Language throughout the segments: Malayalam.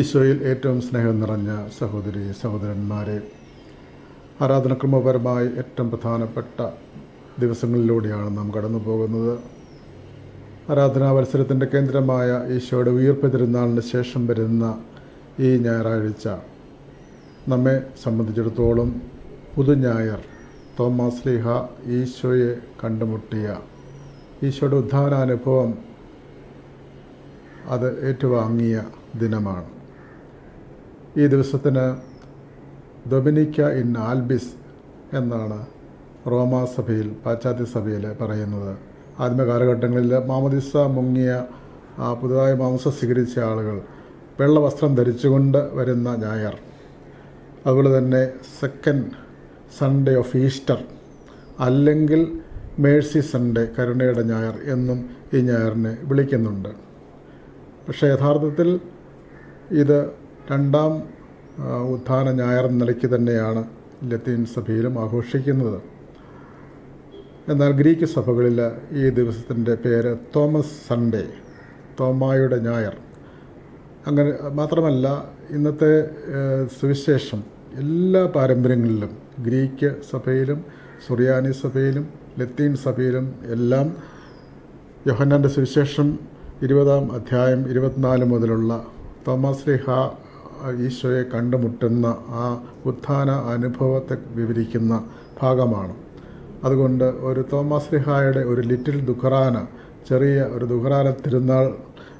ഈശോയിൽ ഏറ്റവും സ്നേഹം നിറഞ്ഞ സഹോദരി സഹോദരന്മാരെ ആരാധനക്രമപരമായി ഏറ്റവും പ്രധാനപ്പെട്ട ദിവസങ്ങളിലൂടെയാണ് നാം കടന്നു പോകുന്നത് ആരാധനാ മത്സരത്തിന്റെ കേന്ദ്രമായ ഈശോയുടെ ഉയർപ്പ് തിരുനാളിന് ശേഷം വരുന്ന ഈ ഞായറാഴ്ച നമ്മെ സംബന്ധിച്ചിടത്തോളം പുതുഞായർ തോമസ് ലീഹ ഈശോയെ കണ്ടുമുട്ടിയ ഈശോയുടെ ഉദ്ധാനാനുഭവം അത് ഏറ്റുവാങ്ങിയ ദിനമാണ്. ഈ ദിവസത്തിന് ഡൊമിനിക്ക ഇൻ ആൽബിസ് എന്നാണ് റോമാ സഭയിൽ പാശ്ചാത്യ സഭയിൽ പറയുന്നത്. ആദ്യ കാലഘട്ടങ്ങളിൽ മാമദിസ മുങ്ങിയ പുതുതായി മാംസം സ്വീകരിച്ച ആളുകൾ വെള്ള വസ്ത്രം ധരിച്ചുകൊണ്ട് വരുന്ന ഞായർ. അതുപോലെ തന്നെ സെക്കൻഡ് സൺഡേ ഓഫ് ഈസ്റ്റർ അല്ലെങ്കിൽ മേഴ്സി സൺഡേ കരുണയുടെ ഞായർ എന്നും ഈ ഞായറിനെ വിളിക്കുന്നുണ്ട്. പക്ഷേ യഥാർത്ഥത്തിൽ ഇത് രണ്ടാം ഉത്ഥാന ഞായർ നിലയ്ക്ക് തന്നെയാണ് ലത്തീൻ സഭയിലും ആഘോഷിക്കുന്നത്. എന്നാൽ ഗ്രീക്ക് സഭകളിൽ ഈ ദിവസത്തിന്റെ പേര് തോമസ് സൺഡേ തോമായുടെ ഞായർ. അങ്ങനെ മാത്രമല്ല ഇന്നത്തെ സുവിശേഷം എല്ലാ പാരമ്പര്യങ്ങളിലും ഗ്രീക്ക് സഭയിലും സുറിയാനി സഭയിലും ലത്തീൻ സഭയിലും എല്ലാം യോഹന്നാന്റെ സുവിശേഷം ഇരുപതാം അധ്യായം ഇരുപത്തിനാല് മുതലുള്ള തോമസ് ലിഹ ഈശോയെ കണ്ടുമുട്ടുന്ന ആ ഉത്ഥാന അനുഭവത്തെ വിവരിക്കുന്ന ഭാഗമാണ്. അതുകൊണ്ട് ഒരു തോമസ് ലിഹായുടെ ഒരു ലിറ്റിൽ ദുഖറാന ചെറിയ ഒരു ദുഖറാന തിരുനാൾ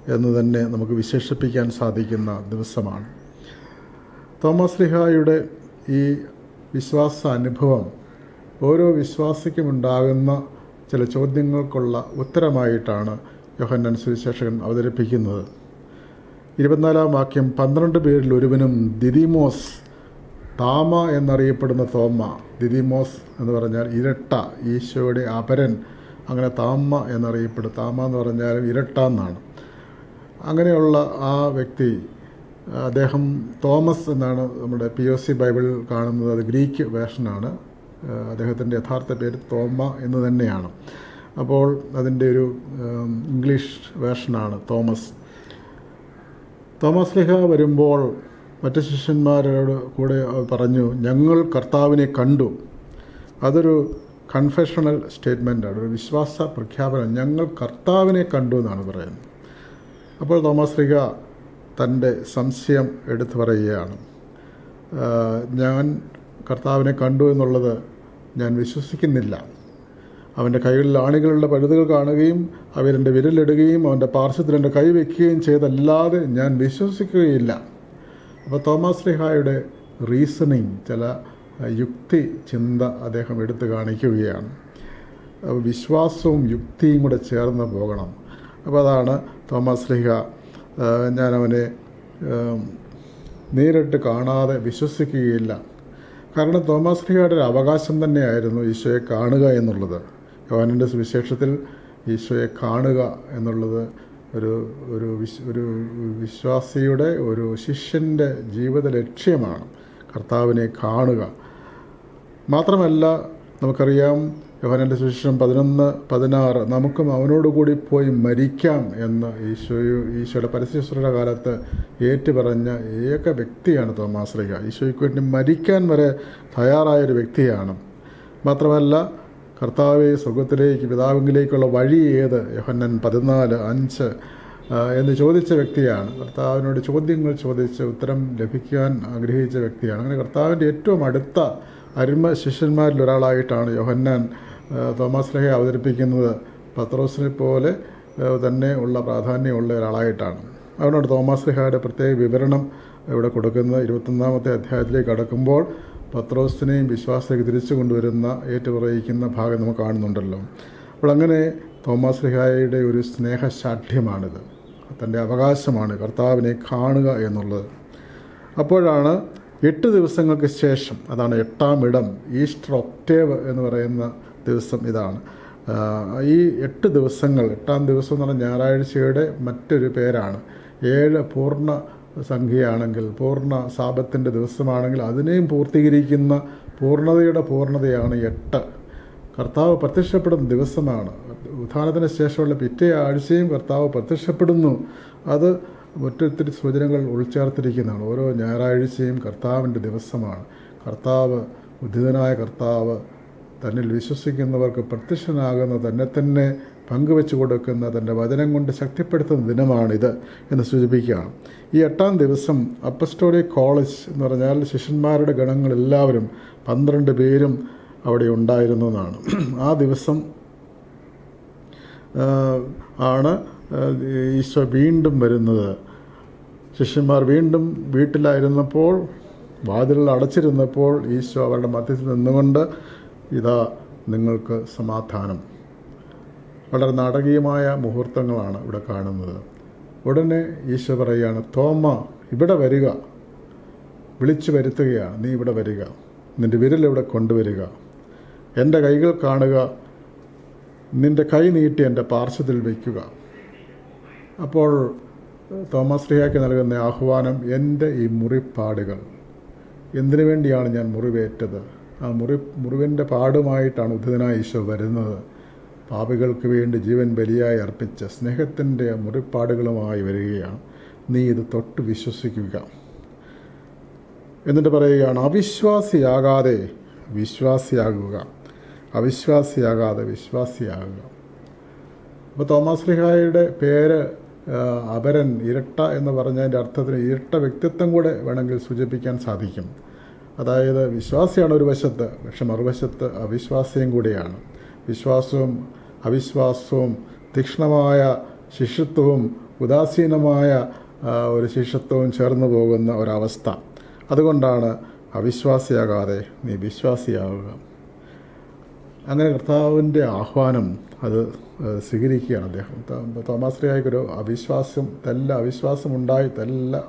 എന്ന് തന്നെ നമുക്ക് വിശേഷിപ്പിക്കാൻ സാധിക്കുന്ന ദിവസമാണ്. തോമസ് ലിഹായുടെ ഈ വിശ്വാസ അനുഭവം ഓരോ വിശ്വാസിക്കും ഉണ്ടാകുന്ന ചില ചോദ്യങ്ങൾക്കുള്ള ഉത്തരമായിട്ടാണ് യോഹന്നാൻ സുവിശേഷകൻ അവതരിപ്പിക്കുന്നത്. ഇരുപത്തിനാലാം വാക്യം പന്ത്രണ്ട് പേരിൽ ഒരുവനും ദിദിമോസ് താമ എന്നറിയപ്പെടുന്ന തോമ ദിദിമോസ് എന്ന് പറഞ്ഞാൽ ഇരട്ട ഈശോയുടെ അപരൻ അങ്ങനെ താമ എന്നറിയപ്പെടും. താമ എന്ന് പറഞ്ഞാൽ ഇരട്ട എന്നാണ്. അങ്ങനെയുള്ള ആ വ്യക്തി അദ്ദേഹം തോമസ് എന്നാണ് നമ്മുടെ പി ഒ സി ബൈബിളിൽ കാണുന്നത്. അത് ഗ്രീക്ക് വേർഷനാണ് അദ്ദേഹത്തിന്റെ യഥാർത്ഥ പേര് തോമ എന്ന് തന്നെയാണ്. അപ്പോൾ അതിന്റെ ഒരു ഇംഗ്ലീഷ് വേർഷനാണ് തോമസ്. തോമസ് ലിഹ വരുമ്പോൾ മറ്റ് ശിഷ്യന്മാരോട് കൂടെ പറഞ്ഞു ഞങ്ങൾ കർത്താവിനെ കണ്ടു. അതൊരു കൺഫെഷണൽ സ്റ്റേറ്റ്മെന്റാണ് ഒരു വിശ്വാസ പ്രഖ്യാപനം. ഞങ്ങൾ കർത്താവിനെ കണ്ടു എന്നാണ് പറയുന്നത്. അപ്പോൾ തോമസ് ലിഹ തന്റെ സംശയം എടുത്തു പറയുകയാണ്. ഞാൻ കർത്താവിനെ കണ്ടു എന്നുള്ളത് ഞാൻ വിശ്വസിക്കുന്നില്ല. അവന്റെ കൈകളിൽ ആണികളുള്ള പഴുതുകൾ കാണുകയും അവരെന്റെ വിരലിടുകയും അവന്റെ പാർശ്വത്തിൽ എന്റെ കൈ വയ്ക്കുകയും ചെയ്തല്ലാതെ ഞാൻ വിശ്വസിക്കുകയില്ല. അപ്പോൾ തോമസ് ലിഹായുടെ റീസണിങ് ചില യുക്തി ചിന്ത അദ്ദേഹം എടുത്തു കാണിക്കുകയാണ്. വിശ്വാസവും യുക്തിയും കൂടെ ചേർന്ന് പോകണം. അപ്പോൾ അതാണ് തോമസ് ലിഹ ഞാനവനെ നേരിട്ട് കാണാതെ വിശ്വസിക്കുകയില്ല. കാരണം തോമസ് ലിഹയുടെ ഒരു അവകാശം തന്നെയായിരുന്നു ഈശോയെ കാണുക എന്നുള്ളത്. യോഹനന്റെ സുവിശേഷത്തിൽ ഈശോയെ കാണുക എന്നുള്ളത് ഒരു ഒരു വിശ് ഒരു വിശ്വാസിയുടെ ഒരു ശിഷ്യന്റെ ജീവിത ലക്ഷ്യമാണ്. കർത്താവിനെ കാണുക. മാത്രമല്ല നമുക്കറിയാം യോഹനന്റെ സുവിശേഷം പതിനൊന്ന് പതിനാറ് നമുക്കും അവനോടുകൂടി പോയി മരിക്കാം എന്ന് ഈശോയു ഈശോയുടെ പരസ്യശ്വരുടെ കാലത്ത് ഏറ്റുപറഞ്ഞ ഏക വ്യക്തിയാണ് ലീഗ ഈശോയ്ക്ക് വേണ്ടി മരിക്കാൻ വരെ തയ്യാറായൊരു വ്യക്തിയാണ്. മാത്രമല്ല കർത്താവെ സ്വർഗത്തിലേക്ക് പിതാവിങ്കിലേക്കുള്ള വഴി ഏത്? യോഹന്നൻ പതിനാല് അഞ്ച്. എന്ന് ചോദിച്ച വ്യക്തിയാണ്. കർത്താവിനോട് ചോദ്യങ്ങൾ ചോദിച്ച് ഉത്തരം ലഭിക്കാൻ ആഗ്രഹിച്ച വ്യക്തിയാണ്. അങ്ങനെ കർത്താവിന്റെ ഏറ്റവും അടുത്ത അരുമ ശിഷ്യന്മാരിൽ ഒരാളായിട്ടാണ് യോഹന്നാൻ തോമസ് ലഹയെ അവതരിപ്പിക്കുന്നത്. പത്രോസിനെ പോലെ തന്നെ ഉള്ള പ്രാധാന്യമുള്ള ഒരാളായിട്ടാണ്. അവനോട് തോമസ് ലഹയുടെ പ്രത്യേക വിവരണം ഇവിടെ കൊടുക്കുന്നത്. ഇരുപത്തൊന്നാമത്തെ അധ്യായത്തിലേക്ക് കടക്കുമ്പോൾ പത്രോസിനെയും വിശ്വാസത്തിലേക്ക് തിരിച്ചു കൊണ്ടുവരുന്ന ഏറ്റുപറയിക്കുന്ന ഭാഗം നമുക്ക് കാണുന്നുണ്ടല്ലോ. അപ്പോൾ അങ്ങനെ തോമസ് ലിഹായയുടെ ഒരു സ്നേഹശാഠ്യമാണിത്. തന്റെ അവകാശമാണ് കർത്താവിനെ കാണുക എന്നുള്ളത്. അപ്പോഴാണ് എട്ട് ദിവസങ്ങൾക്ക് ശേഷം അതാണ് എട്ടാം ഇടം ഈസ്റ്റർ ഒക്ടേവ് എന്ന് പറയുന്ന ദിവസം ഇതാണ്. ഈ എട്ട് ദിവസങ്ങൾ എട്ടാം ദിവസം എന്ന് പറഞ്ഞാൽ ഞായറാഴ്ചയുടെ മറ്റൊരു പേരാണ്. ഏഴ് പൂർണ സംഖ്യയാണെങ്കിൽ പൂർണ സാപത്തിന്റെ ദിവസമാണെങ്കിൽ അതിനെയും പൂർത്തീകരിക്കുന്ന പൂർണതയുടെ പൂർണതയാണ് എട്ട്. കർത്താവ് പ്രത്യക്ഷപ്പെടുന്ന ദിവസമാണ്. ഉത്ഥാനത്തിന് ശേഷമുള്ള പിറ്റേ ആഴ്ചയും കർത്താവ് പ്രത്യക്ഷപ്പെടുന്നു. അത് ഒറ്റൊത്തിരി സൂചനകൾ ഉൾച്ചേർത്തിരിക്കുന്നതാണ്. ഓരോ ഞായറാഴ്ചയും കർത്താവിന്റെ ദിവസമാണ്. കർത്താവ് ഉദ്ധിതനായ കർത്താവ് തന്നിൽ വിശ്വസിക്കുന്നവർക്ക് പ്രത്യക്ഷനാകുന്ന തന്നെ തന്നെ പങ്കുവെച്ചു കൊടുക്കുന്ന തന്റെ വചനം കൊണ്ട് ശക്തിപ്പെടുത്തുന്ന ദിനമാണിത് എന്ന് സൂചിപ്പിക്കുകയാണ് ഈ എട്ടാം ദിവസം അപ്പസ്റ്റോളിക് കോളേജ് എന്ന് പറഞ്ഞാൽ ശിഷ്യന്മാരുടെ ഗണങ്ങളെല്ലാവരും പന്ത്രണ്ട് പേരും അവിടെ ഉണ്ടായിരുന്നു എന്നാണ്. ആ ദിവസം ആണ് ഈശോ വീണ്ടും വരുന്നത്. ശിഷ്യന്മാർ വീണ്ടും വീട്ടിലായിരുന്നപ്പോൾ വാതിലുകൾ അടച്ചിരുന്നപ്പോൾ ഈശോ അവരുടെ മധ്യത്തിൽ നിന്നുകൊണ്ട് ഇതാ നിങ്ങൾക്ക് സമാധാനം. വളരെ നാടകീയമായ മുഹൂർത്തങ്ങളാണ് ഇവിടെ കാണുന്നത്. ഉടനെ ഈശോ പറയുകയാണ് തോമ ഇവിടെ വരിക. വിളിച്ചു വരുത്തുകയാണ്. നീ ഇവിടെ വരിക. നിന്റെ വിരലിവിടെ കൊണ്ടുവരിക. എന്റെ കൈകൾ കാണുക. നിന്റെ കൈ നീട്ടി എന്റെ പാർശ്വത്തിൽ വയ്ക്കുക. അപ്പോൾ തോമസ് റിയാക്ക് നൽകുന്ന ആഹ്വാനം എന്റെ ഈ മുറിപ്പാടുകൾ എന്തിനു വേണ്ടിയാണ് ഞാൻ മുറിവേറ്റത്? ആ മുറി മുറിവിന്റെ പാടുമായിട്ടാണ് ഉദ്ധിതനായ ഈശോ വരുന്നത്. പാപികൾക്ക് വേണ്ടി ജീവൻ ബലിയായി അർപ്പിച്ച സ്നേഹത്തിന്റെ മുറിപ്പാടുകളുമായി വരികയാണ്. നീ ഇത് തൊട്ട് വിശ്വസിക്കുക. എന്നിട്ട് പറയുകയാണ് അവിശ്വാസിയാകാതെ വിശ്വാസിയാകുക. അവിശ്വാസിയാകാതെ വിശ്വാസിയാകുക. അപ്പോൾ തോമസ് ലിഹായുടെ പേര് അപരൻ ഇരട്ട എന്ന് പറഞ്ഞതിന്റെ അർത്ഥത്തിന് ഇരട്ട വ്യക്തിത്വം കൂടെ വേണമെങ്കിൽ സൂചിപ്പിക്കാൻ സാധിക്കും. അതായത് വിശ്വാസിയാണ് ഒരു വശത്ത് പക്ഷെ മറുവശത്ത് അവിശ്വാസിയും കൂടിയാണ്. വിശ്വാസവും അവിശ്വാസവും തീക്ഷ്ണമായ ശിഷ്യത്വവും ഉദാസീനമായ ഒരു ശിഷ്യത്വവും ചേർന്ന് പോകുന്ന ഒരവസ്ഥ. അതുകൊണ്ടാണ് അവിശ്വാസിയാകാതെ നീ വിശ്വാസിയാവുക. അങ്ങനെ കർത്താവിന്റെ ആഹ്വാനം അത് സ്വീകരിക്കുകയാണ് അദ്ദേഹം. തോമാശ്രീയായിക്കൊരു അവിശ്വാസം തല്ല അവിശ്വാസമുണ്ടായി തെല്ല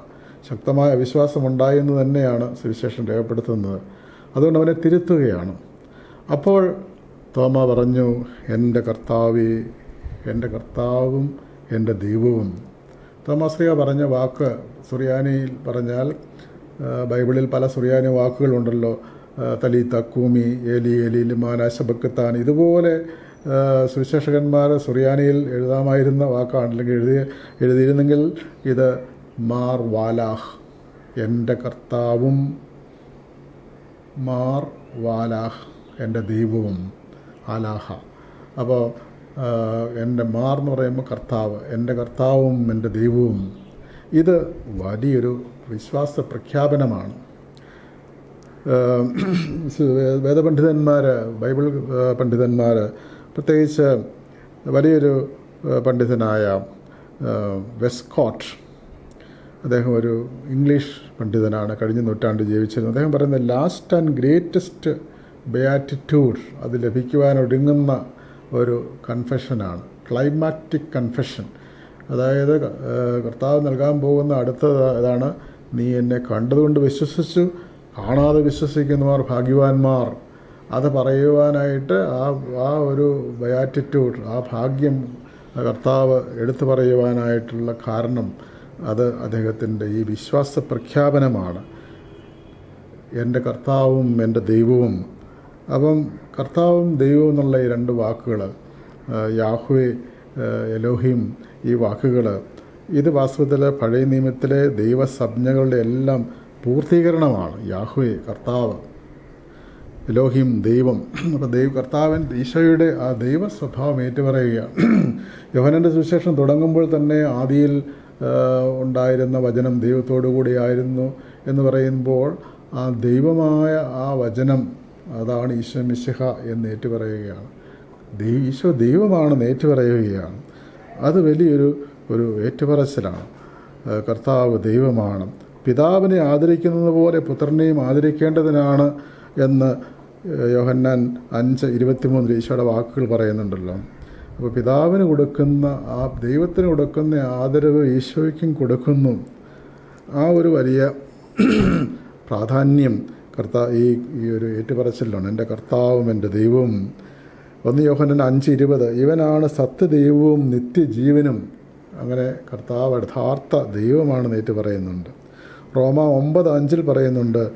ശക്തമായ അവിശ്വാസമുണ്ടായി എന്ന് തന്നെയാണ് സുവിശേഷം രേഖപ്പെടുത്തുന്നത്. അതുകൊണ്ട് അവനെ തിരുത്തുകയാണ്. അപ്പോൾ തോമ പറഞ്ഞു എന്റെ കർത്താവേ എന്റെ കർത്താവും എന്റെ ദൈവവും. തോമാശ്രീയ പറഞ്ഞ വാക്ക് സുറിയാനിയിൽ പറഞ്ഞാൽ ബൈബിളിൽ പല സുറിയാനി വാക്കുകളുണ്ടല്ലോ. തലി തക്കൂമി എലി എലി ലിമാന ശബക്കത്താൻ ഇതുപോലെ സുവിശേഷകന്മാർ സുറിയാനിയിൽ എഴുതാമായിരുന്ന വാക്കാണ്. അല്ലെങ്കിൽ എഴുതി എഴുതിയിരുന്നെങ്കിൽ ഇത് മാർ വാലാഹ് എന്റെ കർത്താവും മാർ വാലാഹ് എന്റെ ദൈവവും. ആലാഹ അപ്പോൾ എന്റെ മാർ എന്ന് പറയുമ്പോൾ കർത്താവ് എന്റെ കർത്താവും എന്റെ ദൈവവും. ഇത് വലിയൊരു വിശ്വാസ പ്രഖ്യാപനമാണ്. വേദപണ്ഡിതന്മാർ ബൈബിൾ പണ്ഡിതന്മാർ പ്രത്യേകിച്ച് വലിയൊരു പണ്ഡിതനായ വെസ്കോട്ട്. അദ്ദേഹം ഒരു ഇംഗ്ലീഷ് പണ്ഡിതനാണ് കഴിഞ്ഞ നൂറ്റാണ്ട് ജീവിച്ചിരുന്നത്. അദ്ദേഹം പറയുന്നത് ലാസ്റ്റ് ആൻഡ് ഗ്രേറ്റസ്റ്റ് ബയാറ്റിറ്റ്യൂഡ് അത് ലഭിക്കുവാൻ ഒടുങ്ങുന്ന ഒരു കൺഫെഷനാണ് ക്ലൈമാറ്റിക് കൺഫെഷൻ അതായത് കർത്താവ് നൽകാൻ പോകുന്ന അടുത്ത ഇതാണ് നീ എന്നെ കണ്ടതുകൊണ്ട് വിശ്വസിച്ചു കാണാതെ വിശ്വസിക്കുന്നവർ ഭാഗ്യവാന്മാർ. അത് പറയുവാനായിട്ട് ആ ആ ഒരു ബയാറ്റിറ്റ്യൂഡ് ആ ഭാഗ്യം കർത്താവ് എടുത്തു പറയുവാനായിട്ടുള്ള കാരണം അത് അദ്ദേഹത്തിന്റെ ഈ വിശ്വാസ പ്രഖ്യാപനമാണ് എന്റെ കർത്താവും എന്റെ ദൈവവും അപ്പം കർത്താവും ദൈവവും എന്നുള്ള ഈ രണ്ട് വാക്കുകൾ യാഹ്വേ എലോഹിം ഈ വാക്കുകൾ ഇത് വാസ്തവത്തിൽ പഴയ നിയമത്തിലെ ദൈവസംജ്ഞകളുടെ എല്ലാം പൂർത്തീകരണമാണ്. യാഹ്വേ കർത്താവ് എലോഹിം ദൈവം. അപ്പോൾ ദൈവ കർത്താവൻ ഈശോയുടെ ആ ദൈവ സ്വഭാവം ഏറ്റുപറയുകയാണ്. യോഹനന്റെ സുവിശേഷം തുടങ്ങുമ്പോൾ തന്നെ ആദിയിൽ ഉണ്ടായിരുന്ന വചനം ദൈവത്തോടു കൂടിയായിരുന്നു എന്ന് പറയുമ്പോൾ ആ ദൈവമായ ആ വചനം അതാണ് ഈശോ മിശിഹ എന്ന് ഏറ്റുപറയുകയാണ്. ദൈ ഈശോ ദൈവമാണെന്ന് ഏറ്റുപറയുകയാണ്. അത് വലിയൊരു ഒരു ഏറ്റുപറച്ചിലാണ്. കർത്താവ് ദൈവമാണ്. പിതാവിനെ ആദരിക്കുന്നത് പോലെ പുത്രനെയും ആദരിക്കേണ്ടതിനാണ് എന്ന് യോഹന്നാൻ അഞ്ച് ഇരുപത്തിമൂന്നിൽ ഈശോയുടെ വാക്കുകൾ പറയുന്നുണ്ടല്ലോ. അപ്പോൾ പിതാവിന് കൊടുക്കുന്ന ആ ദൈവത്തിന് കൊടുക്കുന്ന ആദരവ് ഈശോയ്ക്കും കൊടുക്കുന്നു. ആ ഒരു വലിയ പ്രാധാന്യം കർത്താ ഈ ഈ ഒരു ഏറ്റുപറച്ചിലാണ്. എന്റെ കർത്താവും എന്റെ ദൈവവും. ഒന്ന് യോഹനൻ അഞ്ച് ഇരുപത്. ഇവനാണ് സത്യദൈവവും നിത്യജീവനും. അങ്ങനെ കർത്താവ് യഥാർത്ഥ ദൈവമാണെന്ന് ഏറ്റു പറയുന്നുണ്ട്. റോമ ഒമ്പത് അഞ്ചിൽ പറയുന്നുണ്ട്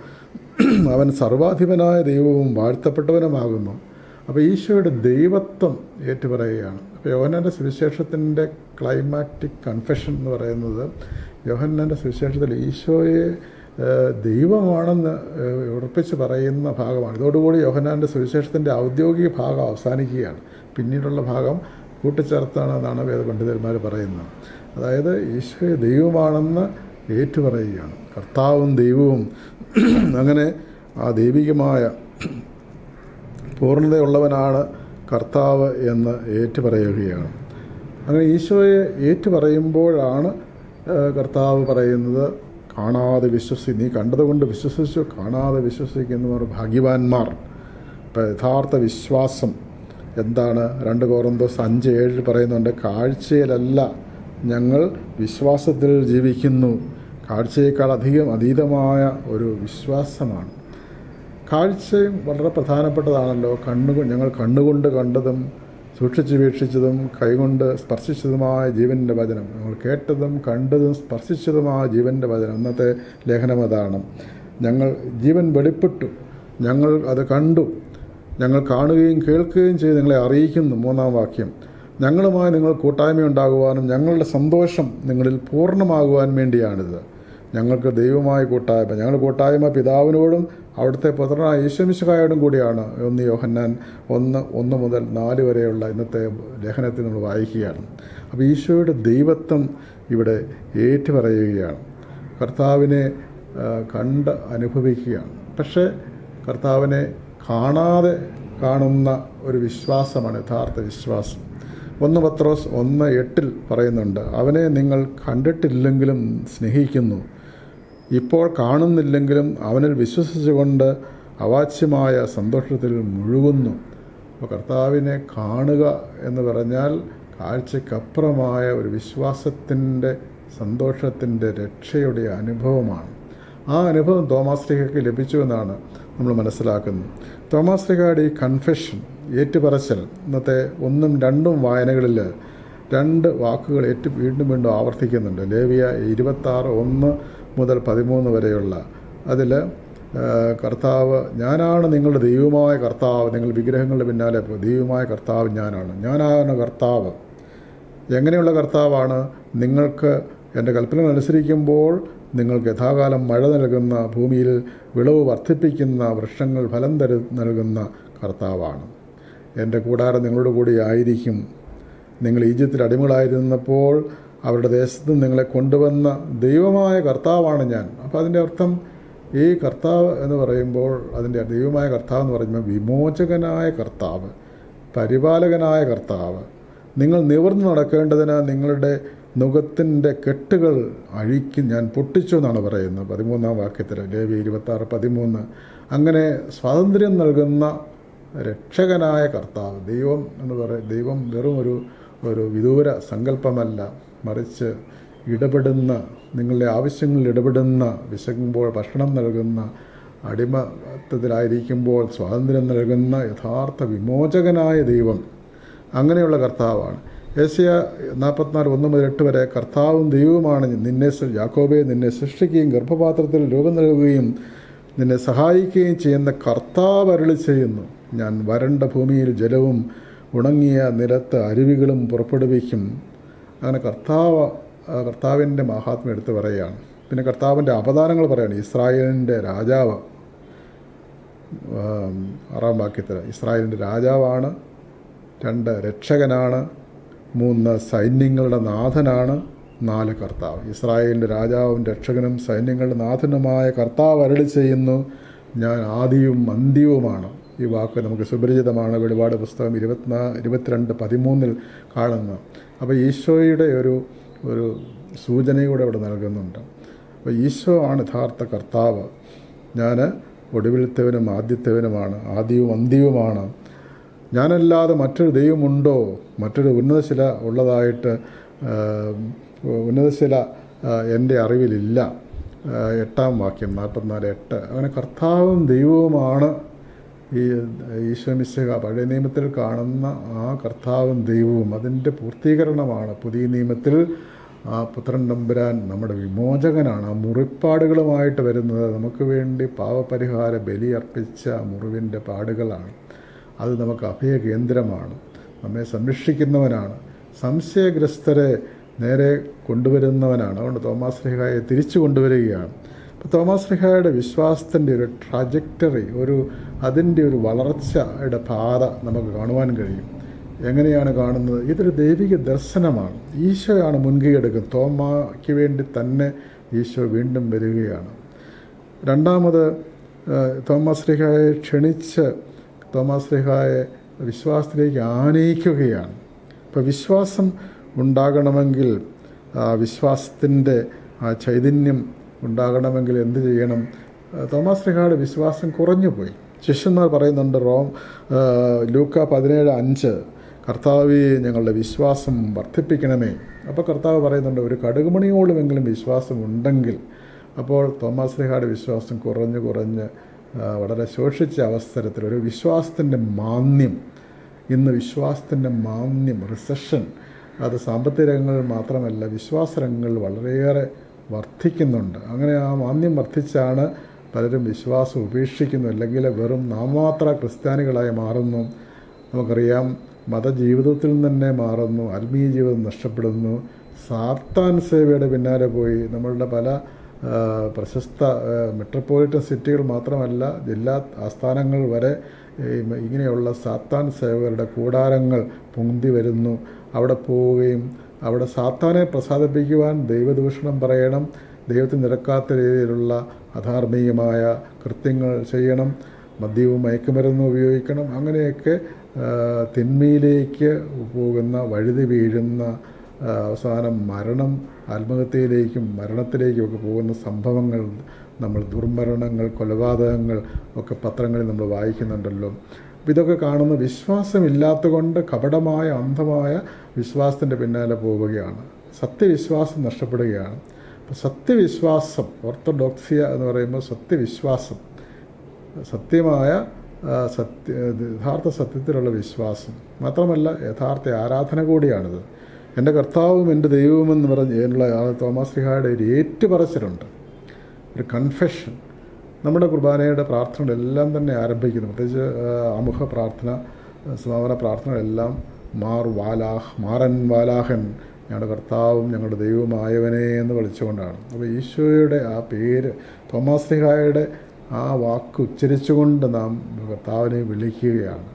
അവൻ സർവാധിപനായ ദൈവവും വാഴ്ത്തപ്പെട്ടവനുമാകുന്നു. അപ്പോൾ ഈശോയുടെ ദൈവത്വം ഏറ്റുപറയുകയാണ് അപ്പോൾ യോഹന്നാന്റെ സുവിശേഷത്തിന്റെ ക്ലൈമാറ്റിക് കൺഫെഷൻ എന്ന് പറയുന്നത് യോഹന്നാന്റെ സുവിശേഷത്തിൽ ഈശോയെ ദൈവമാണെന്ന് ഉറപ്പിച്ച് പറയുന്ന ഭാഗമാണ്. ഇതോടുകൂടി യോഹനാന്റെ സുവിശേഷത്തിന്റെ ഔദ്യോഗിക ഭാഗം അവസാനിക്കുകയാണ്. പിന്നീടുള്ള ഭാഗം കൂട്ടിച്ചേർത്താണ് എന്നാണ് വേദപണ്ഡിതന്മാർ പറയുന്നത്. അതായത് ഈശോയെ ദൈവമാണെന്ന് ഏറ്റുപറയുകയാണ്. കർത്താവും ദൈവവും അങ്ങനെ ആ ദൈവികമായ പൂർണതയുള്ളവനാണ് കർത്താവ് എന്ന് ഏറ്റുപറയുകയാണ്. അങ്ങനെ ഈശോയെ ഏറ്റുപറയുമ്പോഴാണ് കർത്താവ് പറയുന്നത് കാണാതെ വിശ്വസി നീ കണ്ടതുകൊണ്ട് വിശ്വസിച്ചു കാണാതെ വിശ്വസിക്കുന്നവർ ഭാഗ്യവാന്മാർ. ഇപ്പം യഥാർത്ഥ വിശ്വാസം എന്താണ്? രണ്ട് കോറന്തോസ് അഞ്ച് ഏഴ് പറയുന്നുണ്ട് കാഴ്ചയിലല്ല ഞങ്ങൾ വിശ്വാസത്തിൽ ജീവിക്കുന്നു. കാഴ്ചയേക്കാൾ അധികം അതീതമായ ഒരു വിശ്വാസമാണ്. കാഴ്ചയും വളരെ പ്രധാനപ്പെട്ടതാണല്ലോ. കണ്ണു ഞങ്ങൾ കണ്ണുകൊണ്ട് കണ്ടതും സൂക്ഷിച്ച് വീക്ഷിച്ചതും കൈകൊണ്ട് സ്പർശിച്ചതുമായ ജീവന്റെ വചനം. ഞങ്ങൾ കേട്ടതും കണ്ടതും സ്പർശിച്ചതുമായ ജീവന്റെ വചനം. ഇന്നത്തെ ലേഖനം അതാണ്. ഞങ്ങൾ ജീവൻ വെളിപ്പെട്ടു. ഞങ്ങൾ അത് കണ്ടു. ഞങ്ങൾ കാണുകയും കേൾക്കുകയും ചെയ്ത് നിങ്ങളെ അറിയിക്കുന്നു. മൂന്നാം വാക്യം. ഞങ്ങളുമായി നിങ്ങൾ കൂട്ടായ്മയുണ്ടാകുവാനും ഞങ്ങളുടെ സന്തോഷം നിങ്ങളിൽ പൂർണമാകുവാൻ വേണ്ടിയാണിത്. ഞങ്ങൾക്ക് ദൈവമായ കൂട്ടായ്മ. ഞങ്ങൾ കൂട്ടായ്മ പിതാവിനോടും അവിടുത്തെ പുത്രനായ ഈശ്വമിശുഹായോടും കൂടിയാണ് ഒന്ന് യോഹന്നാൻ ഒന്ന് ഒന്ന് മുതൽ നാല് വരെയുള്ള ഇന്നത്തെ ലേഖനത്തിൽ നമ്മൾ വായിക്കുകയാണ്. അപ്പോൾ ഈശോയുടെ ദൈവത്വം ഇവിടെ ഏറ്റുപറയുകയാണ്. കർത്താവിനെ കണ്ട് അനുഭവിക്കുകയാണ്. പക്ഷേ കർത്താവിനെ കാണാതെ കാണുന്ന ഒരു വിശ്വാസമാണ് യഥാർത്ഥ വിശ്വാസം. ഒന്ന് പത്രോസ് ഒന്ന് എട്ടിൽ പറയുന്നുണ്ട് അവനെ നിങ്ങൾ കണ്ടിട്ടില്ലെങ്കിലും സ്നേഹിക്കുന്നു. ഇപ്പോൾ കാണുന്നില്ലെങ്കിലും അവനിൽ വിശ്വസിച്ചുകൊണ്ട് അവാച്യമായ സന്തോഷത്തിൽ മുഴുകുന്നു. അപ്പോൾ കർത്താവിനെ കാണുക എന്ന് പറഞ്ഞാൽ കാഴ്ചക്കപ്പുറമായ ഒരു വിശ്വാസത്തിന്റെ സന്തോഷത്തിന്റെ രക്ഷയുടെ അനുഭവമാണ്. ആ അനുഭവം തോമാസ്ലിഹയ്ക്ക് ലഭിച്ചുവെന്നാണ് നമ്മൾ മനസ്സിലാക്കുന്നത്. തോമാസ്ലിഹയുടെ ഈ കൺഫെഷൻ ഏറ്റുപറച്ചൽ ഇന്നത്തെ ഒന്നും രണ്ടും വായനകളിൽ രണ്ട് വാക്കുകൾ ഏറ്റു വീണ്ടും വീണ്ടും ആവർത്തിക്കുന്നുണ്ട്. ലേവിയ ഇരുപത്താറ് ഒന്ന് മുതൽ പതിമൂന്ന് വരെയുള്ള അതിൽ കർത്താവ് ഞാനാണ് നിങ്ങളുടെ ദൈവമായ കർത്താവ്. നിങ്ങൾ വിഗ്രഹങ്ങളുടെ പിന്നാലെ ദൈവമായ കർത്താവ് ഞാനാണ്. ഞാനാണ് കർത്താവ്. എങ്ങനെയുള്ള കർത്താവാണ്? നിങ്ങൾക്ക് എന്റെ കൽപ്പന അനുസരിക്കുമ്പോൾ നിങ്ങൾക്ക് യഥാകാലം മഴ നൽകുന്ന ഭൂമിയിൽ വിളവ് വർദ്ധിപ്പിക്കുന്ന വൃക്ഷങ്ങൾ ഫലം തരു നൽകുന്ന കർത്താവാണ്. എന്റെ കൂടാരം നിങ്ങളോട് കൂടി ആയിരിക്കും. നിങ്ങൾ ഈജിപ്തിൽ അടിമകളായിരുന്നപ്പോൾ അവരുടെ ദേശത്ത് നിങ്ങളെ കൊണ്ടുവന്ന ദൈവമായ കർത്താവാണ് ഞാൻ. അപ്പോൾ അതിന്റെ അർത്ഥം ഈ കർത്താവ് എന്ന് പറയുമ്പോൾ അതിന്റെ ദൈവമായ കർത്താവ് എന്ന് പറയുമ്പോൾ വിമോചകനായ കർത്താവ് പരിപാലകനായ കർത്താവ്. നിങ്ങൾ നിവർന്നു നടക്കേണ്ടതിന് നിങ്ങളുടെ നുഖത്തിന്റെ കെട്ടുകൾ അഴിക്കും. ഞാൻ പൊട്ടിച്ചു എന്നാണ് പറയുന്നത്. പതിമൂന്നാം വാക്യത്തിൽ ലേവി ഇരുപത്താറ് പതിമൂന്ന്. അങ്ങനെ സ്വാതന്ത്ര്യം നൽകുന്ന രക്ഷകനായ കർത്താവ് ദൈവം എന്ന് പറയും ദൈവം വെറും ഒരു ഒരു വിദൂര സങ്കല്പമല്ല. മറിച്ച് ഇടപെടുന്ന നിങ്ങളുടെ ആവശ്യങ്ങളിൽ ഇടപെടുന്ന വിശക്കുമ്പോൾ ഭക്ഷണം നൽകുന്ന അടിമത്തത്തിലായിരിക്കുമ്പോൾ സ്വാതന്ത്ര്യം നൽകുന്ന യഥാർത്ഥ വിമോചകനായ ദൈവം അങ്ങനെയുള്ള കർത്താവാണ്. ഏഷ്യ നാൽപ്പത്തിനാല് ഒന്ന് മുതൽ എട്ട് വരെ കർത്താവും ദൈവവുമാണ് നിന്നെ യാക്കോബെ നിന്നെ സൃഷ്ടിക്കുകയും ഗർഭപാത്രത്തിൽ രൂപം നൽകുകയും നിന്നെ സഹായിക്കുകയും ചെയ്യുന്ന കർത്താവ് അരുളി ചെയ്യുന്നു. ഞാൻ വരണ്ട ഭൂമിയിൽ ജലവും ഉണങ്ങിയ നിലത്ത് അരുവികളും പുറപ്പെടുവിക്കും. അങ്ങനെ കർത്താവ് കർത്താവിന്റെ മഹാത്മ്യം എടുത്ത് പറയുകയാണ്. പിന്നെ കർത്താവിന്റെ അവതാരങ്ങൾ പറയുകയാണ്. ഇസ്രായേലിന്റെ രാജാവ് ആറാം വാക്യത്തിൽ ഇസ്രായേലിന്റെ രാജാവാണ് രണ്ട് രക്ഷകനാണ് മൂന്ന് സൈന്യങ്ങളുടെ നാഥനാണ് നാല് കർത്താവ്. ഇസ്രായേലിന്റെ രാജാവും രക്ഷകനും സൈന്യങ്ങളുടെ നാഥനുമായ കർത്താവ് അരളി ചെയ്യുന്നു. ഞാൻ ആദിയും അന്ത്യവുമാണ് ഈ വാക്ക് നമുക്ക് സുപരിചിതമാണ്. വെളിപാട് പുസ്തകം ഇരുപത്തിനാ ഇരുപത്തിരണ്ട് പതിമൂന്നിൽ കാണുന്ന. അപ്പോൾ ഈശോയുടെ ഒരു ഒരു സൂചനയൂടെ അവിടെ നൽകുന്നുണ്ട്. അപ്പോൾ ഈശോ ആണ് യഥാർത്ഥ കർത്താവ്. ഞാൻ ഒടുവിലത്തവനും ആദ്യത്തവനുമാണ് ആദ്യവും അന്ത്യവുമാണ്. ഞാനല്ലാതെ മറ്റൊരു ദൈവമുണ്ടോ? മറ്റൊരു ഉന്നതശില ഉള്ളതായിട്ട് ഉന്നതശില എന്റെ അറിവിലില്ല. എട്ടാം വാക്യം നാൽപ്പത്തിനാല് എട്ട്. അങ്ങനെ കർത്താവും ദൈവവുമാണ് ഈ ഈശ്വമിശക പഴയ നിയമത്തിൽ കാണുന്ന ആ കർത്താവും ദൈവവും അതിന്റെ പൂർത്തീകരണമാണ്. പുതിയ നിയമത്തിൽ ആ പുത്രൻ തമ്പുരാൻ നമ്മുടെ വിമോചകനാണ്. ആ മുറിപ്പാടുകളുമായിട്ട് വരുന്നത് നമുക്ക് വേണ്ടി പാവപരിഹാര ബലി അർപ്പിച്ച മുറിവിന്റെ പാടുകളാണ്. അത് നമുക്ക് അഭയ കേന്ദ്രമാണ്. നമ്മെ സംരക്ഷിക്കുന്നവനാണ്. സംശയഗ്രസ്തരെ നേരെ കൊണ്ടുവരുന്നവനാണ്. അതുകൊണ്ട് തോമാസ് ലിഹായെ തിരിച്ചു കൊണ്ടുവരികയാണ്. തോമാസ് ലിഹായുടെ വിശ്വാസത്തിന്റെ ഒരു ട്രാജക്ടറി ഒരു അതിന്റെ ഒരു വളർച്ചയുടെ പാത നമുക്ക് കാണുവാൻ കഴിയും. എങ്ങനെയാണ് കാണുന്നത്? ഇതൊരു ദൈവിക ദർശനമാണ്. ഈശോയാണ് മുൻകൈ എടുക്കുന്നത്. തോമയ്ക്ക് വേണ്ടി തന്നെ ഈശോ വീണ്ടും വരികയാണ്. രണ്ടാമത് തോമസ് ലിഹായെ ക്ഷണിച്ച് തോമസ് ലിഹായെ വിശ്വാസത്തിലേക്ക് ആനയിക്കുകയാണ്. ഇപ്പോൾ വിശ്വാസം ഉണ്ടാകണമെങ്കിൽ വിശ്വാസത്തിന്റെ ആ ചൈതന്യം ഉണ്ടാകണമെങ്കിൽ എന്ത് ചെയ്യണം? തോമസ് ലിഹായുടെ വിശ്വാസം കുറഞ്ഞുപോയി. ശിഷ്യന്മാർ പറയുന്നുണ്ട് റോം ലൂക്ക പതിനേഴ് അഞ്ച് കർത്താവ് ഞങ്ങളുടെ വിശ്വാസം വർദ്ധിപ്പിക്കണമേ. അപ്പോൾ കർത്താവ് പറയുന്നുണ്ട് ഒരു കടുകുമണിയോളുമെങ്കിലും വിശ്വാസം ഉണ്ടെങ്കിൽ അപ്പോൾ തോമസ് ലിഹായുടെ വിശ്വാസം കുറഞ്ഞ് കുറഞ്ഞ് വളരെ ശോഷിച്ച അവസരത്തിൽ ഒരു വിശ്വാസത്തിന്റെ മാന്യം ഇന്ന് വിശ്വാസത്തിന്റെ മാന്യം റിസഷൻ അത് സാമ്പത്തിക രംഗങ്ങളിൽ മാത്രമല്ല വിശ്വാസ രംഗങ്ങളിൽ വളരെയേറെ വർദ്ധിക്കുന്നുണ്ട്. അങ്ങനെ ആ മാന്യം വർദ്ധിച്ചാണ് പലരും വിശ്വാസം ഉപേക്ഷിക്കുന്നു. അല്ലെങ്കിൽ വെറും നാമമാത്ര ക്രിസ്ത്യാനികളായി മാറുന്നു. നമുക്കറിയാം മതജീവിതത്തിൽ തന്നെ മാറുന്നു ആത്മീയ ജീവിതം നഷ്ടപ്പെടുന്നു. സാത്താൻ സേവയുടെ പിന്നാലെ പോയി നമ്മളുടെ പല പ്രശസ്ത മെട്രോപൊളിറ്റൻ സിറ്റികൾ മാത്രമല്ല ജില്ലാ ആസ്ഥാനങ്ങൾ വരെ ഇങ്ങനെയുള്ള സാത്താൻ സേവകരുടെ കൂടാരങ്ങൾ പൊന്തി വരുന്നു. അവിടെ പോവുകയും അവിടെ സാത്താനെ പ്രസാദിപ്പിക്കുവാൻ ദൈവദൂഷണം പറയണം. ദൈവത്തിന് നിരക്കാത്ത രീതിയിലുള്ള അധാർമികമായ കൃത്യങ്ങൾ ചെയ്യണം. മദ്യവും മയക്കുമരുന്നും ഉപയോഗിക്കണം. അങ്ങനെയൊക്കെ തിന്മയിലേക്ക് പോകുന്ന വഴുതി വീഴുന്ന അവസാനം മരണം ആത്മഹത്യയിലേക്കും മരണത്തിലേക്കും ഒക്കെ പോകുന്ന സംഭവങ്ങൾ നമ്മൾ ദുർമരണങ്ങൾ കൊലപാതകങ്ങൾ ഒക്കെ പത്രങ്ങളിൽ നമ്മൾ വായിക്കുന്നുണ്ടല്ലോ. അപ്പോൾ ഇതൊക്കെ കാണുന്ന വിശ്വാസമില്ലാത്ത കൊണ്ട് കപടമായ അന്ധമായ വിശ്വാസത്തിന്റെ പിന്നാലെ പോവുകയാണ്. സത്യവിശ്വാസം നഷ്ടപ്പെടുകയാണ്. അപ്പോൾ സത്യവിശ്വാസം ഓർത്തഡോക്സിയ എന്ന് പറയുമ്പോൾ സത്യവിശ്വാസം സത്യമായ സത്യ യഥാർത്ഥ സത്യത്തിലുള്ള വിശ്വാസം. മാത്രമല്ല യഥാർത്ഥ ആരാധന കൂടിയാണിത്. എന്റെ കർത്താവും എന്റെ ദൈവവുമെന്ന് പറഞ്ഞ് എന്നുള്ള തോമസ് ലിഹായുടെ ഒരു ഏറ്റുപറച്ചിലുണ്ട്. ഒരു കൺഫെഷൻ നമ്മുടെ കുർബാനയുടെ പ്രാർത്ഥനകളെല്ലാം തന്നെ ആരംഭിക്കുന്നു. പ്രത്യേകിച്ച് അമുഖ പ്രാർത്ഥന സമാപന പ്രാർത്ഥനകളെല്ലാം മാർ വാലാഹ് മാറൻ വാലാഹൻ ഞങ്ങളുടെ കർത്താവും ഞങ്ങളുടെ ദൈവമായവനെ എന്ന് വിളിച്ചുകൊണ്ടാണ്. അപ്പോൾ ഈശോയുടെ ആ പേര് തോമാസ് ലിഹായുടെ ആ വാക്ക് ഉച്ചരിച്ചുകൊണ്ട് നാം കർത്താവിനെ വിളിക്കുകയാണ്.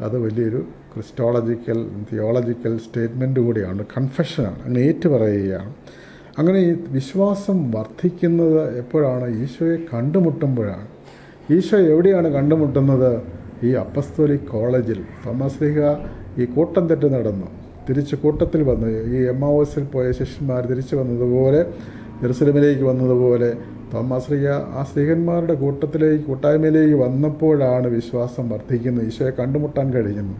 അത് വലിയൊരു ക്രിസ്റ്റോളജിക്കൽ തിയോളജിക്കൽ സ്റ്റേറ്റ്മെന്റ് കൂടിയാണ് കൺഫെഷനാണ് അങ്ങനെ ഏറ്റു പറയുകയാണ്. അങ്ങനെ ഈ വിശ്വാസം വർദ്ധിക്കുന്നത് എപ്പോഴാണ്? ഈശോയെ കണ്ടുമുട്ടുമ്പോഴാണ്. ഈശോ എവിടെയാണ് കണ്ടുമുട്ടുന്നത്? ഈ അപ്പസ്തോലിക് കോളേജിൽ. തോമസ്ലിഹ ഈ കൂട്ടം തെറ്റ് നടന്നു. തിരിച്ച് കൂട്ടത്തിൽ വന്നു ഈ എം ഓസിൽ പോയ ശിഷ്യന്മാർ തിരിച്ചു വന്നതുപോലെ ജെറുസലമിലേക്ക് വന്നതുപോലെ തോമസ്ലിഹ ആ സ്ത്രീഹന്മാരുടെ കൂട്ടത്തിലേക്ക് കൂട്ടായ്മയിലേക്ക് വന്നപ്പോഴാണ് വിശ്വാസം വർദ്ധിക്കുന്നത്. ഈശോയെ കണ്ടുമുട്ടാൻ കഴിയുന്നു.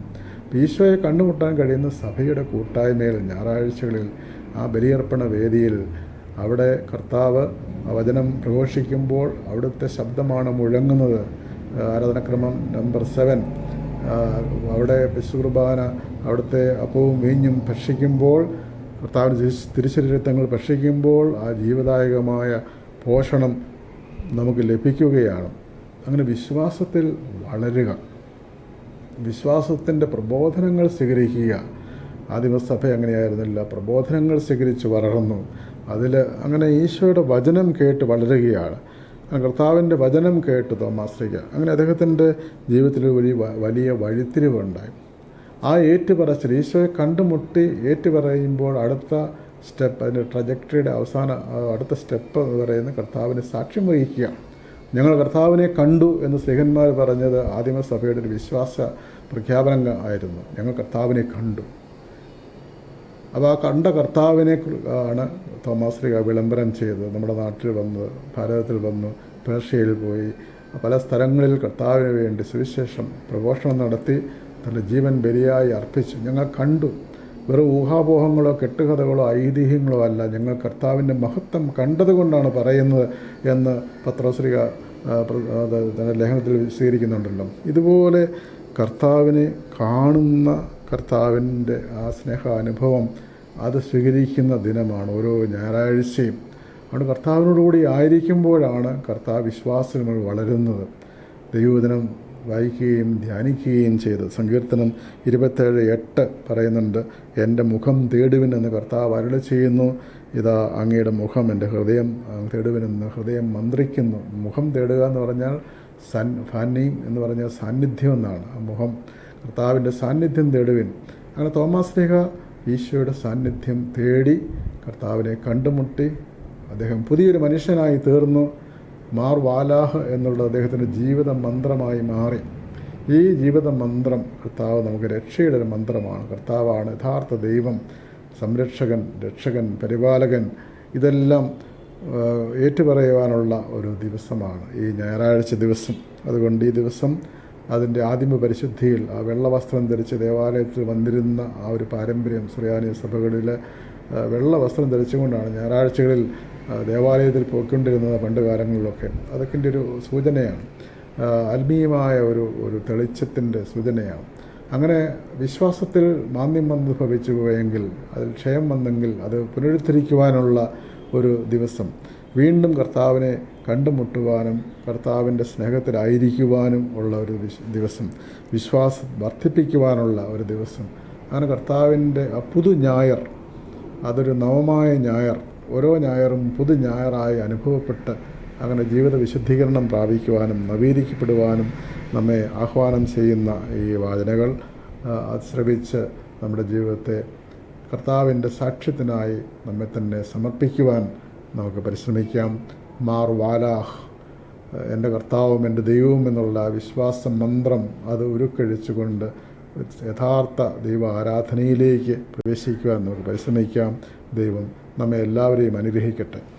ഈശോയെ കണ്ടുമുട്ടാൻ കഴിയുന്ന സഭയുടെ കൂട്ടായ്മയിൽ ഞായറാഴ്ചകളിൽ ആ ബലിയർപ്പണ വേദിയിൽ അവിടെ കർത്താവ് വചനം പ്രഘോഷിക്കുമ്പോൾ അവിടുത്തെ ശബ്ദമാണ് മുഴങ്ങുന്നത്. ആരാധനക്രമം നമ്പർ സെവൻ. അവിടെ വിശുകുർബാന അവിടുത്തെ അപ്പവും വീഞ്ഞും ഭക്ഷിക്കുമ്പോൾ കർത്താവ് തിരുശരീരത്തങ്ങൾ ഭക്ഷിക്കുമ്പോൾ ആ ജീവദായകമായ പോഷണം നമുക്ക് ലഭിക്കുകയാണ്. അങ്ങനെ വിശ്വാസത്തിൽ വളരുക. വിശ്വാസത്തിന്റെ പ്രബോധനങ്ങൾ സ്വീകരിക്കുക. ആദിമസഭ അങ്ങനെയായിരുന്നില്ല. പ്രബോധനങ്ങൾ സ്വീകരിച്ച് വളർന്നു. അതിൽ അങ്ങനെ ഈശോയുടെ വചനം കേട്ട് വളരുകയാണ്. കർത്താവിന്റെ വചനം കേട്ട് തോമാശ്രിക അങ്ങനെ അദ്ദേഹത്തിന്റെ ജീവിതത്തിൽ വലിയ വലിയ വഴിത്തിരിവുണ്ടായി ആ ഏറ്റുപറച്ചിൽ ഈശോയെ കണ്ടുമുട്ടി ഏറ്റുപറയുമ്പോൾ അടുത്ത സ്റ്റെപ്പ് അതിന്റെ ട്രജക്ടറിയുടെ അവസാന അടുത്ത സ്റ്റെപ്പ് എന്ന് പറയുന്നത് കർത്താവിനെ സാക്ഷ്യം വഹിക്കുക ഞങ്ങൾ കർത്താവിനെ കണ്ടു എന്ന് സ്ത്രീഹന്മാർ പറഞ്ഞത് ആദിമസഭയുടെ ഒരു വിശ്വാസ പ്രഖ്യാപനം ആയിരുന്നു. ഞങ്ങൾ കർത്താവിനെ കണ്ടു. അപ്പോൾ ആ കണ്ട കർത്താവിനെ ആണ് ലീഗ വിളംബരം ചെയ്തത്. നമ്മുടെ നാട്ടിൽ വന്ന് ഭാരതത്തിൽ വന്നു പേർഷ്യയിൽ പോയി. പല സ്ഥലങ്ങളിൽ കർത്താവിന് വേണ്ടി സുവിശേഷം പ്രഘോഷണം നടത്തി തന്റെ ജീവൻ ബലിയായി അർപ്പിച്ചു. ഞങ്ങൾ കണ്ടു. വെറും ഊഹാപോഹങ്ങളോ കെട്ടുകഥകളോ ഐതിഹ്യങ്ങളോ അല്ല. ഞങ്ങൾ കർത്താവിന്റെ മഹത്വം കണ്ടതുകൊണ്ടാണ് പറയുന്നത് എന്ന് പത്രോശ്രീക തന്റെ ലേഖനത്തിൽ സ്വീകരിക്കുന്നുണ്ടല്ലോ ഇതുപോലെ കർത്താവിനെ കാണുന്ന കർത്താവിന്റെ ആ സ്നേഹാനുഭവം അത് സ്വീകരിക്കുന്ന ദിനമാണ് ഓരോ ഞായറാഴ്ചയും. അതുകൊണ്ട് കർത്താവിനോടുകൂടി ആയിരിക്കുമ്പോഴാണ് കർത്താവ് വിശ്വാസങ്ങൾ വളരുന്നത്. ദൈവദിനം വായിക്കുകയും ധ്യാനിക്കുകയും ചെയ്ത് സങ്കീർത്തനം ഇരുപത്തേഴ് എട്ട് പറയുന്നുണ്ട് എന്റെ മുഖം തേടുവിനെന്ന് കർത്താവ് അരുളി ചെയ്യുന്നു. ഇതാ അങ്ങയുടെ മുഖം എന്റെ ഹൃദയം തേടുവിനെന്ന് ഹൃദയം മന്ത്രിക്കുന്നു. മുഖം തേടുക എന്ന് പറഞ്ഞാൽ സൻ ഫാനീം എന്ന് പറഞ്ഞാൽ സാന്നിധ്യം എന്നാണ്. ആ മുഖം കർത്താവിന്റെ സാന്നിധ്യം തേടുവിൻ. അങ്ങനെ തോമാസ് ലേഖ ഈശോയുടെ സാന്നിധ്യം തേടി കർത്താവിനെ കണ്ടുമുട്ടി അദ്ദേഹം പുതിയൊരു മനുഷ്യനായി തീർന്നു. മാർ വാലാഹ് എന്നുള്ള അദ്ദേഹത്തിന്റെ ജീവിത മന്ത്രമായി മാറി. ഈ ജീവിത മന്ത്രം കർത്താവ് നമുക്ക് രക്ഷയുടെ ഒരു മന്ത്രമാണ്. കർത്താവാണ് യഥാർത്ഥ ദൈവം സംരക്ഷകൻ രക്ഷകൻ പരിപാലകൻ. ഇതെല്ലാം ഏറ്റുപറയുവാനുള്ള ഒരു ദിവസമാണ് ഈ ഞായറാഴ്ച ദിവസം. അതുകൊണ്ട് ഈ ദിവസം അതിന്റെ ആദിമ പരിശുദ്ധിയിൽ ആ വെള്ളവസ്ത്രം ധരിച്ച് ദേവാലയത്തിൽ വന്നിരുന്ന ആ ഒരു പാരമ്പര്യം സുറിയാനി സഭകളിൽ വെള്ളവസ്ത്രം ധരിച്ചുകൊണ്ടാണ് ഞായറാഴ്ചകളിൽ ദേവാലയത്തിൽ പോയിക്കൊണ്ടിരുന്നത് പണ്ട് കാലങ്ങളിലൊക്കെ. അതൊക്കെ ഒരു സൂചനയാണ്. ആത്മീയമായ ഒരു ഒരു തെളിച്ചത്തിന്റെ സൂചനയാണ്. അങ്ങനെ വിശ്വാസത്തിൽ മാന്യം വന്ന് ഭവിച്ചു പോയെങ്കിൽ അതിൽ ക്ഷയം വന്നെങ്കിൽ അത് പുനരുദ്ധരിക്കുവാനുള്ള ഒരു ദിവസം. വീണ്ടും കർത്താവിനെ കണ്ടുമുട്ടുവാനും കർത്താവിന്റെ സ്നേഹത്തിലായിരിക്കുവാനും ഉള്ള ഒരു ദിവസം. വിശ്വാസം വർദ്ധിപ്പിക്കുവാനുള്ള ഒരു ദിവസം. അങ്ങനെ കർത്താവിന്റെ ആ പുതു ഞായർ അതൊരു നവമായ ഞായർ ഓരോ ഞായറും പുതു ഞായറായി അനുഭവപ്പെട്ട് അങ്ങനെ ജീവിത വിശുദ്ധീകരണം പ്രാപിക്കുവാനും നവീകരിക്കപ്പെടുവാനും നമ്മെ ആഹ്വാനം ചെയ്യുന്ന ഈ വാചനകൾ ശ്രമിച്ച് നമ്മുടെ ജീവിതത്തെ കർത്താവിന്റെ സാക്ഷ്യത്തിനായി നമ്മെ തന്നെ സമർപ്പിക്കുവാൻ നമുക്ക് പരിശ്രമിക്കാം. മാർ വാലാഹ് എന്റെ കർത്താവും എന്റെ ദൈവവും എന്നുള്ള വിശ്വാസ മന്ത്രം അത് ഉരുക്കഴിച്ചുകൊണ്ട് യഥാർത്ഥ ദൈവ ആരാധനയിലേക്ക് പ്രവേശിക്കുവാൻ നമുക്ക് പരിശ്രമിക്കാം. ദൈവം നമ്മെ എല്ലാവരെയും അനുഗ്രഹിക്കട്ടെ.